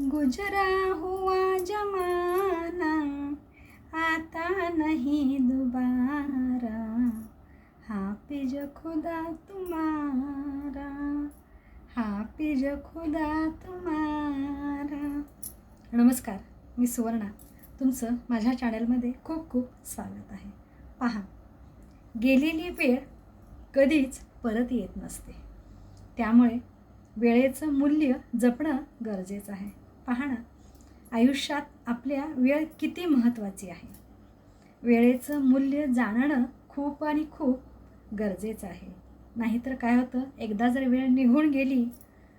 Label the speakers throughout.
Speaker 1: गुजरा हुआ जमाना आता नहीं दोबारा। हाफिज खुदा तुम्हारा हाफिज खुदा तुम्हारा। नमस्कार मी सुवर्णा. तुमचं माझ्या चॅनलमध्ये खूप खूप स्वागत आहे. पहा गेलेली वेळ कधीच परत येत नसते. त्यामुळे वेळेचं मूल्य जपणं गरजेचं आहे. पहा ना आयुष्यात आपल्या वेळ किती महत्त्वाची आहे. वेळेचं मूल्य जाणणं खूप आणि खूप गरजेचं आहे. नाहीतर काय होतं एकदा जर वेळ निघून गेली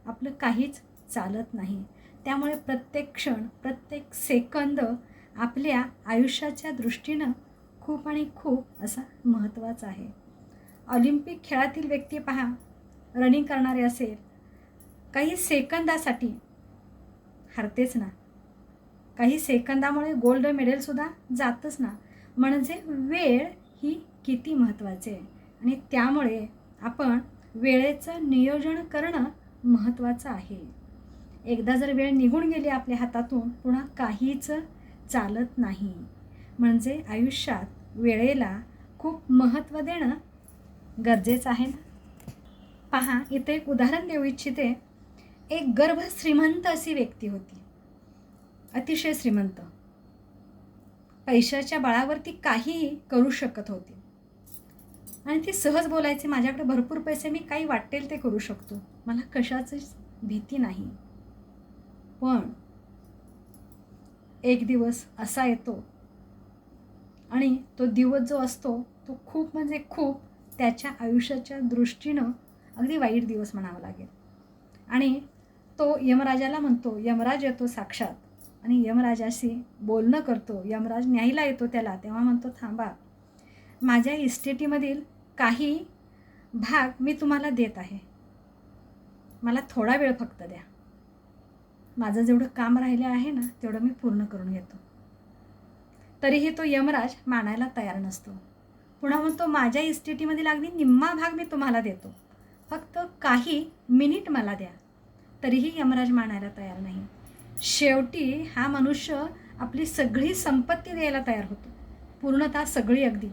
Speaker 1: आपलं काहीच चालत नाही. त्यामुळे प्रत्येक क्षण प्रत्येक सेकंद आपल्या आयुष्याच्या दृष्टीनं खूप आणि खूप असा महत्त्वाचा आहे. ऑलिम्पिक खेळातील व्यक्ती पहा रनिंग करणारे असेल काही सेकंदासाठी हरतेच ना. काही सेकंदामुळे गोल्ड मेडलसुद्धा जातच ना. म्हणजे वेळ ही किती महत्त्वाची आहे. आणि त्यामुळे आपण वेळेचं नियोजन करणं महत्त्वाचं आहे. एकदा जर वेळ निघून गेली आपल्या हातातून पुन्हा काहीच चालत नाही. म्हणजे आयुष्यात वेळेला खूप महत्त्व देणं गरजेचं आहे ना. पहा इथे एक उदाहरण देऊ इच्छिते. एक गर्भ श्रीमंत अशी व्यक्ती होती. अतिशय श्रीमंत. पैशाच्या बळावरती काहीही करू शकत होती. आणि ती सहज बोलायची माझ्याकडे भरपूर पैसे मी काही वाटेल ते करू शकतो. मला कशाचीच भीती नाही. पण एक दिवस असा येतो आणि तो दिवस जो असतो तो खूप म्हणजे खूप त्याच्या आयुष्याच्या दृष्टीनं अगदी वाईट दिवस म्हणावा लागेल. आणि तो यमराजाला म्हणतो यमराज येतो साक्षात. आणि यमराजाशी बोलणं करतो. यमराज न्यायला येतो त्याला. तेव्हा म्हणतो थांबा. माझ्या इस्टेटीमधील काही भाग मी तुम्हाला देत आहे. मला थोडा वेळ फक्त द्या. माझं जेवढं काम राहिलं आहे ना तेवढं मी पूर्ण करून घेतो. तरीही तो यमराज मानायला तयार नसतो. पुन्हा म्हणतो माझ्या इस्टेटीमधील अगदी निम्मा भाग मी तुम्हाला देतो. फक्त काही मिनिट मला द्या. तरीही यमराज मानायला तयार नाही. शेवटी हा मनुष्य आपली सगळी संपत्ती द्यायला तयार होतो. पूर्णतः सगळी अगदी.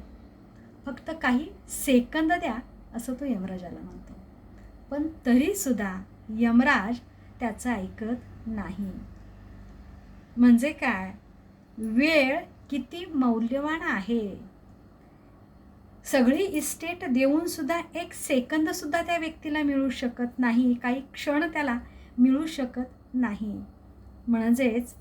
Speaker 1: फक्त काही सेकंद द्या असं तो यमराजाला म्हणतो. पण तरीसुद्धा यमराज त्याचं ऐकत नाही. म्हणजे काय? वेळ किती मौल्यवान आहे? सगळी इस्टेट देऊन सुद्धा एक सेकंद सुद्धा त्या व्यक्तीला मिळू शकत नाही. काही क्षण त्याला मिळू शकत नाही. म्हणजेच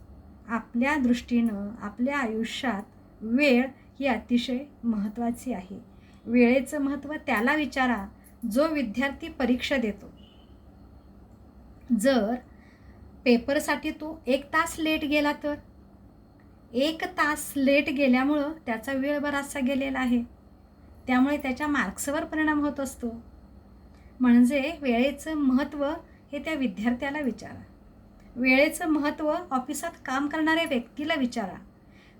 Speaker 1: आपल्या दृष्टीनं आपल्या आयुष्यात वेळ ही अतिशय महत्त्वाची आहे. वेळेचं महत्त्व त्याला विचारा जो विद्यार्थी परीक्षा देतो. जर पेपरसाठी तो एक तास लेट गेला तर? एक तास लेट गेल्यामुळं त्याचा वेळ बराचसा गेलेला आहे. त्यामुळे त्याच्या मार्क्सवर परिणाम होत असतो. म्हणजे वेळेचं महत्त्व हे त्या विद्यार्थ्याला विचारा. वेळेचं महत्त्व ऑफिसात काम करणाऱ्या व्यक्तीला विचारा.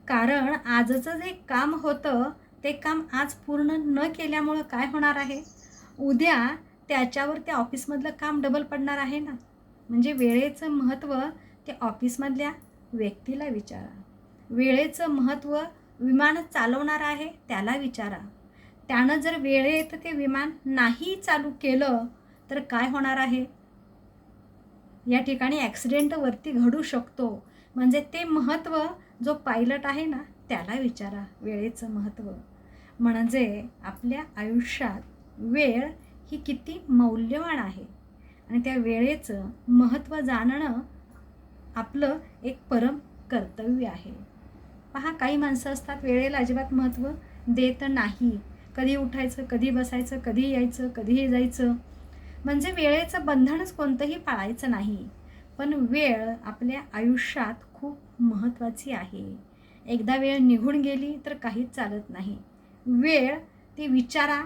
Speaker 1: कारण आजचं जे काम होतं ते काम आज पूर्ण न केल्यामुळं काय होणार आहे? उद्या त्याच्यावर त्या ऑफिसमधलं काम डबल पडणार आहे ना? म्हणजे वेळेचं महत्त्व ते ऑफिसमधल्या व्यक्तीला विचारा. वेळेचं महत्त्व विमान चालवणार आहे त्याला विचारा. त्यानं जर वेळेत ते विमान नाही चालू केलं तर काय होणार आहे? या ठिकाणी ॲक्सिडेंटवरती घडू शकतो. म्हणजे ते महत्त्व जो पायलट आहे ना त्याला विचारा वेळेचं महत्त्व म्हणजे आपल्या आयुष्यात वेळ ही किती मौल्यवान आहे. आणि त्या वेळेचं महत्त्व जाणणं आपलं एक परम कर्तव्य आहे. पहा काही माणसं असतात वेळेला अजिबात महत्त्व देत नाही. कधी उठायचं कधी बसायचं कधी यायचं कधीही जायचं. म्हणजे वेळेचं बंधनच कोणतंही पाळायचं नाही. पण वेळ आपल्या आयुष्यात खूप महत्त्वाची आहे. एकदा वेळ निघून गेली तर काहीच चालत नाही. वेळ ती विचारा.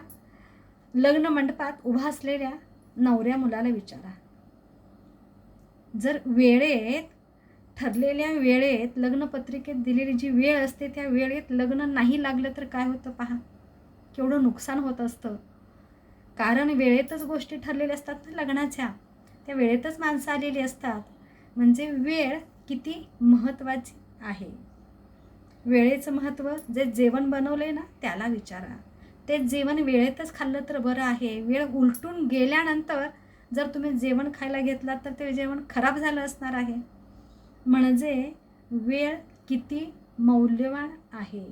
Speaker 1: लग्न मंडपात उभा असलेल्या नवऱ्या मुलाला विचारा. जर वेळेत ठरलेल्या वेळेत लग्नपत्रिकेत दिलेली जी वेळ असते त्या वेळेत लग्न नाही लागलं तर काय होतं पहा. केवढं नुकसान होत असतं. कारण वेळेतच गोष्टी ठरलेल्या असतात ना लग्नाच्या. त्या वेळेतच माणसं आलेली असतात. म्हणजे वेळ किती महत्त्वाची आहे. वेळेचं महत्त्व जे जेवण बनवलं आहे ना त्याला विचारा. ते जेवण वेळेतच खाल्लं तर बरं आहे. वेळ उलटून गेल्यानंतर जर तुम्ही जेवण खायला घेतलात तर ते जेवण खराब झालं असणार आहे. म्हणजे वेळ किती मौल्यवान आहे.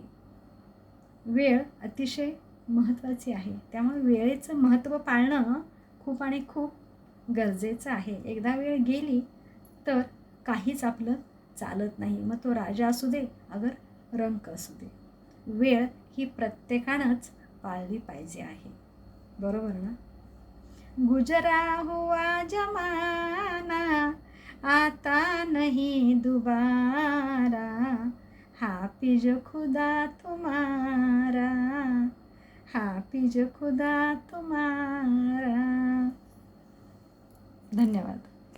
Speaker 1: वेळ अतिशय महत्त्वाची आहे. त्यामुळे वेळेचं महत्त्व पाळणं खूप आणि खूप गरजेचं आहे. एकदा वेळ गेली तर काहीच आपलं चालत नाही. मग तो राजा असू दे अगर रंक असू दे. वेळ ही प्रत्येकानंच पाळली पाहिजे आहे. बरोबर ना? गुजरा हुआ जमाना आता नहीं दुबारा. हाफिज खुदा तुम्हारा. हाफिज खुदा तुम्हारा. धन्यवाद.